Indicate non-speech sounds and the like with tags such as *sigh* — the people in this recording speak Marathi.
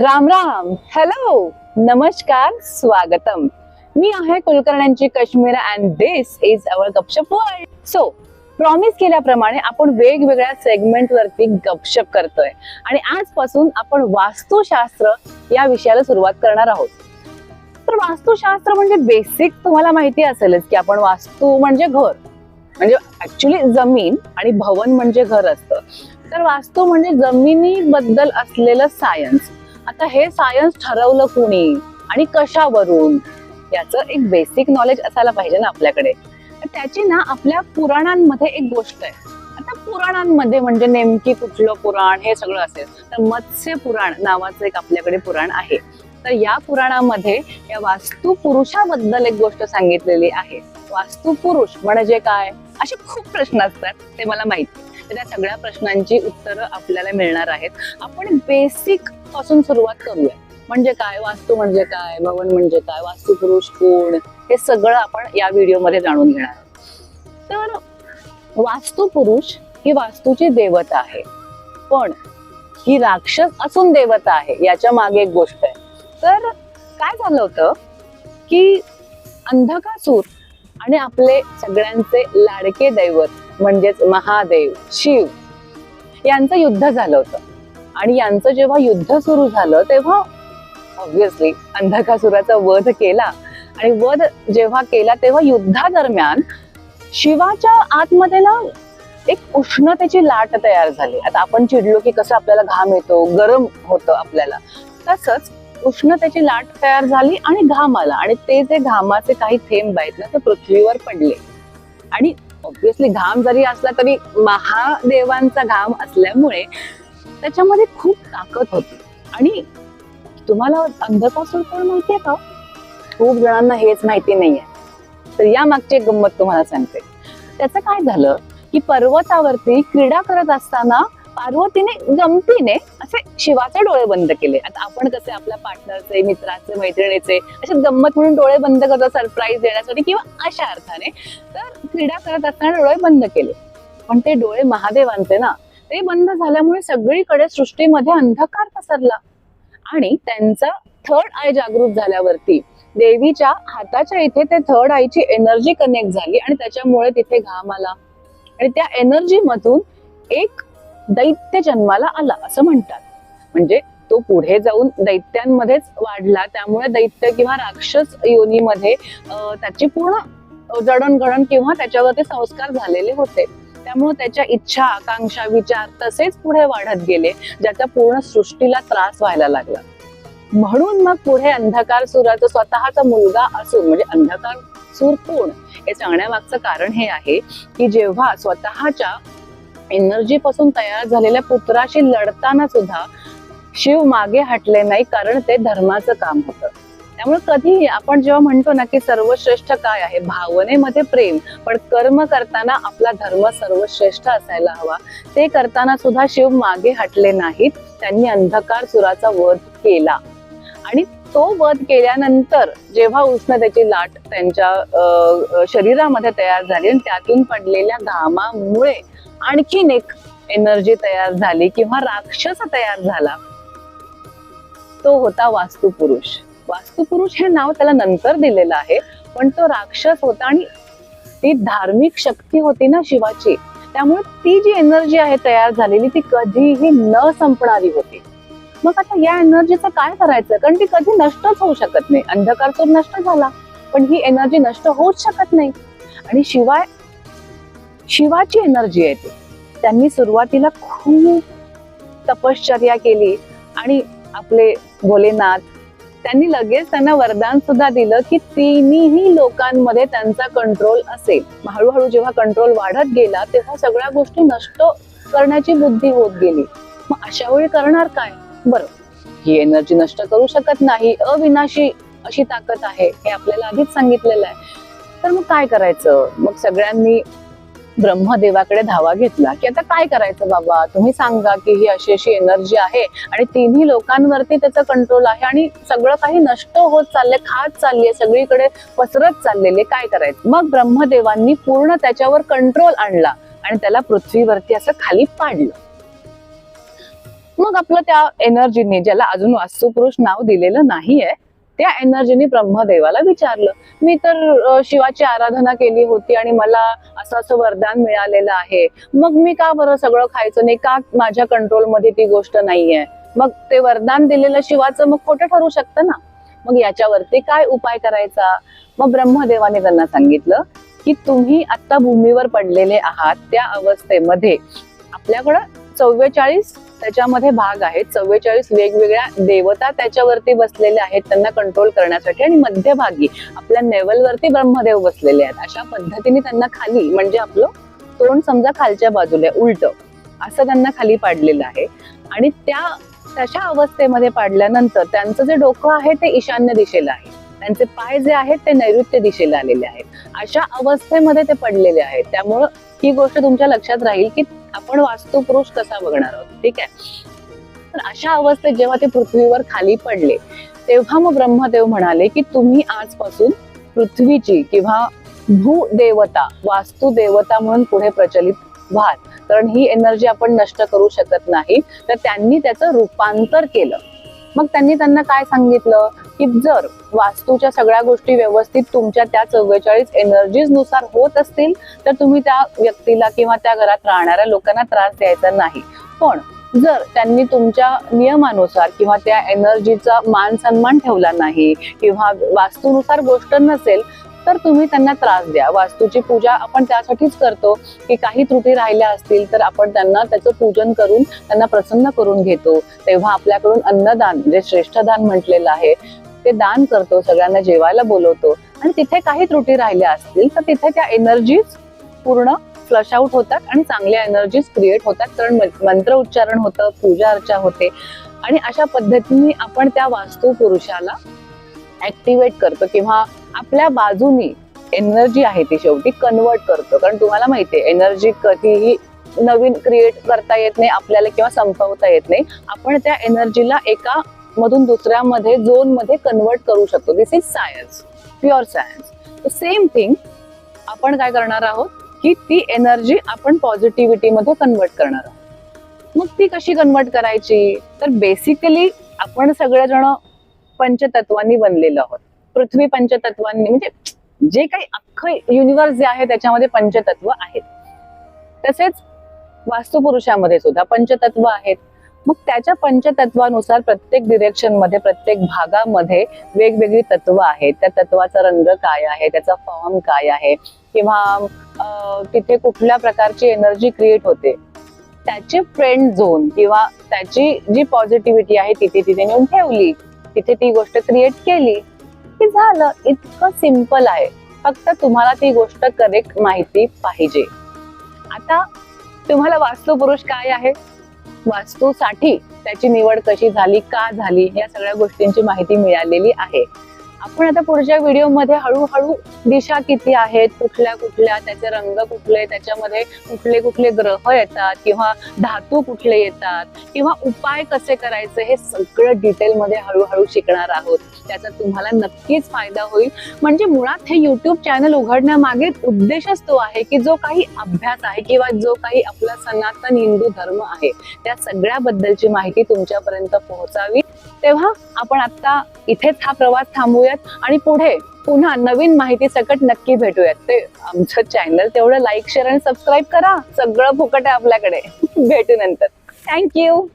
राम राम. हॅलो नमस्कार स्वागतम. मी आहे कुलकर्ण्यांची Kashmir and this is our Gapshap world so promise केल्याप्रमाणे आपण वेगवेगळ्या सेगमेंट वरती गपशप करतोय. आणि आजपासून आपण वास्तुशास्त्र या विषयाला सुरुवात करणार आहोत. तर वास्तुशास्त्र म्हणजे बेसिक तुम्हाला माहिती असेलच की आपण वास्तू म्हणजे घर. म्हणजे ऍक्च्युली जमीन आणि भवन म्हणजे घर असतं. तर वास्तू म्हणजे जमिनीबद्दल असलेलं सायन्स आता हे सायन्स ठरवलं कुणी? आणि कशावरून? याचं एक बेसिक नॉलेज असायला पाहिजे ना आपल्याकडे. तर त्याची ना आपल्या पुराणांमध्ये एक गोष्ट आहे. आता पुराणांमध्ये म्हणजे नेमकी कुठलं पुराण हे सगळं असेल. तर मत्स्य पुराण नावाचं एक आपल्याकडे पुराण आहे. तर या पुराणामध्ये या वास्तू पुरुषाबद्दल एक गोष्ट सांगितलेली आहे. वास्तू पुरुष म्हणजे काय? असे खूप प्रश्न असतात ते मला माहिती. तर त्या सगळ्या प्रश्नांची उत्तरं आपल्याला मिळणार आहेत. आपण बेसिक पासून सुरुवात करूया. म्हणजे काय वास्तू म्हणजे काय भवन म्हणजे काय वास्तू पुरुष कोण हे सगळं आपण या व्हिडिओमध्ये जाणून घेणार तर वास्तू पुरुष ही वास्तूची देवता आहे. पण ही राक्षस असून देवता आहे याच्या मागे एक गोष्ट आहे. तर काय झालं होतं की अंधकासूर आणि आपले सगळ्यांचे लाडके दैवत म्हणजेच महादेव शिव यांचं युद्ध झालं होतं. आणि यांचं जेव्हा युद्ध सुरू झालं तेव्हा ऑब्विसली अंधकासुराचा वध केला. आणि वध जेव्हा केला तेव्हा युद्धादरम्यान शिवाच्या आतमध्ये ना एक उष्णतेची लाट तयार झाली. आता आपण चिडलो की कसं आपल्याला घाम येतो गरम होतं आपल्याला. तसंच उष्णतेची लाट तयार झाली आणि घाम आला. आणि ते जे घामाचे काही थेंब आहेत ना ते पृथ्वीवर पडले. आणि ऑब्विसली घाम जरी असला तरी महादेवांचा घाम असल्यामुळे त्याच्यामध्ये खूप ताकद होती. आणि तुम्हाला अंधकासूर कोण माहितीये का? खूप जणांना हेच माहिती नाहीये. तर या मागची एक गंमत तुम्हाला सांगते. त्याचं काय झालं की पर्वतावरती क्रीडा करत असताना पार्वतीने गमतीने असे शिवाचे डोळे बंद केले. आता आपण कसे आपल्या पार्टनरचे मित्राचे मैत्रिणीचे असे गंमत म्हणून डोळे बंद करतो सरप्राईज देण्यासाठी किंवा अशा अर्थाने तर क्रीडा करत असताना डोळे बंद केले. पण ते डोळे महादेवांचे ना ते बंद झाल्यामुळे सगळीकडे सृष्टीमध्ये अंधकार पसरला. आणि त्यांचा थर्ड आय जागृत झाल्यावरती देवीच्या हाताच्या इथे ते थर्ड आयची एनर्जी कनेक्ट झाली आणि त्याच्यामुळे तिथे घाम आला. आणि त्या एनर्जी मधून एक दैत्य जन्माला आला असं म्हणतात. म्हणजे तो पुढे जाऊन दैत्यांमध्येच वाढला. त्यामुळे दैत्य किंवा राक्षस योनीमध्ये त्याची पूर्ण जडणघडण किंवा त्याच्यावरती संस्कार झालेले होते. त्यामुळे त्याच्या इच्छा आकांक्षा विचार तसेच पुढे वाढत गेले ज्याचा पूर्ण सृष्टीला त्रास व्हायला लागला. म्हणून मग पुढे अंधकार सुराचा स्वतःचा मुलगा असून म्हणजे अंधकार सूर कोण? हे सांगण्यामागचं कारण हे आहे की जेव्हा स्वतःच्या एनर्जी पासून तयार झालेल्या पुत्राशी लढताना सुद्धा शिव मागे हटले नाही कारण ते धर्माचं काम होतं. त्यामुळे कधीही आपण जेव्हा म्हणतो ना की सर्वश्रेष्ठ काय आहे भावनेमध्ये प्रेम पण कर्म करताना आपला धर्म सर्वश्रेष्ठ असायला हवा. ते करताना सुद्धा शिव मागे हटले नाहीत. त्यांनी अंधकार सुराचा वध केला. आणि तो वध केल्यानंतर जेव्हा उष्णतेची लाट त्यांच्या शरीरामध्ये तयार झाली आणि त्यातून पडलेल्या घामामुळे आणखीन एक एनर्जी तयार झाली किंवा राक्षस तयार झाला. तो होता वास्तुपुरुष. वास्तुपुरुष हे नाव त्याला नंतर दिलेलं आहे. पण तो राक्षस होता आणि ती धार्मिक शक्ती होती ना शिवाची. त्यामुळे ती जी एनर्जी आहे तयार झालेली ती कधीही न संपणारी होती. मग आता या एनर्जीचं काय करायचं? कारण ती कधी नष्टच होऊ शकत नाही. अंधकार तो नष्ट झाला. पण ही एनर्जी नष्ट होऊच शकत नाही. आणि शिवाय शिवाची एनर्जी आहे ती. त्यांनी सुरुवातीला खूप तपश्चर्या केली. आणि आपले भोलेनाथ त्यांनी लगेच त्यांना वरदान सुद्धा दिलं की तिन्ही लोकांमध्ये त्यांचा कंट्रोल असेल. हळूहळू जेव्हा कंट्रोल वाढत गेला तेव्हा सगळ्या गोष्टी नष्ट करण्याची बुद्धी होत गेली. मग अशा वेळी करणार काय? बरं. ही एनर्जी नष्ट करू शकत नाही अविनाशी अशी ताकद आहे हे आपल्याला आधीच सांगितलेलं आहे. तर मग काय करायचं? मग सगळ्यांनी ब्रह्मदेवाकडे धावा घेतला की आता काय करायचं बाबा? तुम्ही सांगा की ही अशी अशी एनर्जी आहे आणि तिन्ही लोकांवरती त्याचा कंट्रोल आहे आणि सगळं काही नष्ट होत चाललंय खात चाललीय सगळीकडे पसरत चाललेले काय करायचं? मग ब्रह्मदेवांनी पूर्ण त्याच्यावर कंट्रोल आणला आणि त्याला पृथ्वीवरती असं खाली पाडलं. मग आपलं त्या एनर्जीने ज्याला अजून वास्तुपुरुष नाव दिलेलं नाहीये त्या एनर्जीने ब्रह्मदेवाला विचारलं. मी तर शिवाची आराधना केली होती आणि मला असं असं वरदान मिळालेलं आहे. मग मी का बरं सगळं खायचं नाही? का माझ्या कंट्रोलमध्ये ती गोष्ट नाहीये? मग ते वरदान दिलेलं शिवाचं मग खोटं ठरू शकतं ना? मग याच्यावरती काय उपाय करायचा? मग ब्रह्मदेवाने त्यांना सांगितलं की तुम्ही आता भूमीवर पडलेले आहात. त्या अवस्थेमध्ये आपल्याकडं चव्वेचाळीस त्याच्यामध्ये भाग आहेत. चव्वेचाळीस वेगवेगळ्या देवता त्याच्यावरती बसलेल्या आहेत त्यांना कंट्रोल करण्यासाठी आणि मध्यभागी आपल्या नेवलवरती ब्रह्मदेव बसलेले आहेत. अशा पद्धतीने त्यांना खाली म्हणजे आपलं तोंड समजा खालच्या बाजूला उलट असं त्यांना खाली पाडलेलं आहे. आणि त्या तशा अवस्थेमध्ये पाडल्यानंतर त्यांचं जे डोकं आहे ते ईशान्य दिशेला आहे. त्यांचे पाय जे आहेत ते नैऋत्य दिशेला आलेले आहेत. अशा अवस्थेमध्ये ते पडलेले आहेत. त्यामुळं ही गोष्ट तुमच्या लक्षात राहील की आपण वास्तुपुरुष कसा बघणार आहोत. ठीक आहे? तर अशा अवस्थेत जेव्हा ते पृथ्वीवर खाली पडले तेव्हा मग ब्रह्मदेव म्हणाले की तुम्ही आजपासून पृथ्वीची किंवा भूदेवता वास्तुदेवता म्हणून पुढे प्रचलित व्हाल. कारण ही एनर्जी आपण नष्ट करू शकत नाही. तर त्यांनी त्याचं रूपांतर केलं. मग त्यांनी त्यांना काय सांगितलं? की जर वास्तूच्या सगळ्या गोष्टी व्यवस्थित तुमच्या त्या चव्वेचाळीस एनर्जीजनुसार होत असतील तर तुम्ही त्या व्यक्तीला किंवा त्या घरात राहणाऱ्या लोकांना त्रास द्यायचा नाही. पण जर त्यांनी तुमच्या नियमानुसार किंवा त्या एनर्जीचा मान सन्मान ठेवला नाही किंवा वास्तूनुसार गोष्ट नसेल तर तुम्ही त्यांना त्रास द्या. वास्तूची पूजा आपण त्यासाठीच करतो की काही त्रुटी राहिल्या असतील तर आपण त्यांना त्याचं पूजन करून त्यांना प्रसन्न करून घेतो. तेव्हा आपल्याकडून अन्नदान जे श्रेष्ठ दान म्हटलेलं आहे ते दान करतो सगळ्यांना जेवायला बोलवतो. आणि तिथे काही त्रुटी राहिल्या असतील तर तिथे त्या एनर्जीज पूर्ण फ्लश आउट होतात आणि चांगल्या एनर्जीज क्रिएट होतात. कारण मंत्र उच्चारण होतं पूजा अर्चा होते. आणि अशा पद्धतीने आपण त्या वास्तू पुरुषाला ऍक्टिवेट करतो किंवा आपल्या बाजूनी एनर्जी आहे ती शेवटी कन्वर्ट करतो. कारण तुम्हाला माहितीये एनर्जी कधीही नवीन क्रिएट करता येत नाही आपल्याला किंवा संपवता येत नाही. आपण त्या एनर्जीला एका मधून दुसऱ्यामध्ये झोनमध्ये कन्वर्ट करू शकतो. This is science pure science same thing आपण काय करणार आहोत? की ती एनर्जी आपण पॉझिटिव्हिटी मध्ये कन्वर्ट करणार आहोत. मग ती कशी कन्वर्ट करायची? तर बेसिकली आपण सगळेजण पंचतत्वांनी बनलेलो आहोत. पृथ्वी पंचतत्वांनी म्हणजे जे काही अख्खं युनिव्हर्स जे आहे त्याच्यामध्ये पंचतत्व आहेत. तसेच वास्तुपुरुषामध्ये सुद्धा पंचतत्व आहेत. मग त्याच्या पंचतत्वानुसार प्रत्येक डिरेक्शनमध्ये प्रत्येक भागामध्ये वेगवेगळी तत्व आहेत. त्या तत्वाचा रंग काय आहे? त्याचा फॉर्म काय आहे? किंवा तिथे कुठल्या प्रकारची एनर्जी क्रिएट होते? त्याची फ्रेंड झोन किंवा त्याची जी पॉझिटिव्हिटी आहे तिथे तिथे नेऊन ठेवली. तिथे ती गोष्ट क्रिएट केली की झालं. इतकं सिंपल आहे. फक्त तुम्हाला ती गोष्ट करेक्ट माहिती पाहिजे. आता तुम्हाला वास्तुपुरुष काय आहे? वास्तूसाठी त्याची निवड कशी झाली का झाली या सगळ्या गोष्टींची माहिती मिळालेली आहे. आपण आता पुढच्या व्हिडिओमध्ये हळूहळू दिशा किती आहेत कुठल्या कुठल्या त्याचे रंग कुठले त्याच्यामध्ये कुठले कुठले ग्रह येतात किंवा धातू कुठले येतात किंवा उपाय कसे करायचे हे सगळं डिटेलमध्ये हळूहळू शिकणार आहोत. त्याचा तुम्हाला नक्कीच फायदा होईल. म्हणजे मुळात हे युट्यूब चॅनल उघडण्यामागे उद्देशच तो आहे की जो काही अभ्यास आहे किंवा जो काही आपला सनातन हिंदू धर्म आहे त्या सगळ्याबद्दलची माहिती तुमच्यापर्यंत पोहोचावी. तेव्हा आपण आता इथेच हा प्रवास थांबूयात आणि पुढे पुन्हा नवीन माहिती सकट नक्की भेटूयात. ते आमचं चॅनल तेवढं लाईक शेअर आणि सबस्क्राईब करा. सगळं फुकट आहे आपल्याकडे. *laughs* भेटू नंतर. थँक्यू